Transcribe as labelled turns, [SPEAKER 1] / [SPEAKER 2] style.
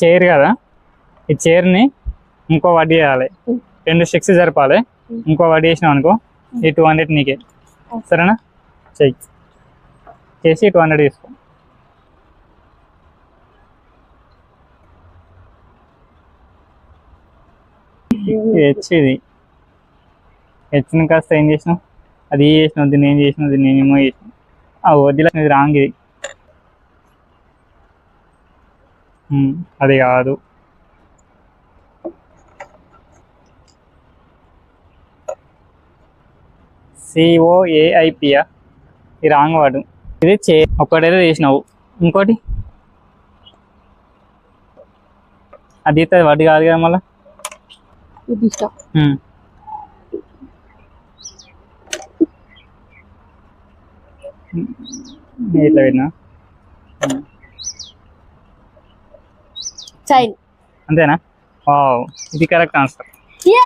[SPEAKER 1] Chair కదా. ఈ చైర్ని ఇంకో వడ్డీ వేయాలి రెండు సిక్స్ జరపాలి ఇంకో వడ్డీ వేసినావు అనుకో ఈ టూ హండ్రెడ్ నీకే. సరేనా? చెయ్యి. చేసి టూ హండ్రెడ్ తీసుకో. ఇది హెచ్ ఇది. హెచ్ని కాస్త ఏం చేసినావు అది ఏం చేసినావు దీన్ని ఏం చేసినావు దీన్ని ఏమో చేసినావు ఆ వదిలేదు రాంగ్ ఇది. అది కాదు. సిఓఏఐపియా ఇది రాంగ్ వాడు ఇది చే ఒక్కటైతే చేసినావు ఇంకోటి? అది వాటి కాదు కదా మళ్ళీ? ఇట్లా పెట్టినా?
[SPEAKER 2] చైన్.
[SPEAKER 1] అంతేనా? ఇది కరెక్ట్ ఆన్సర్.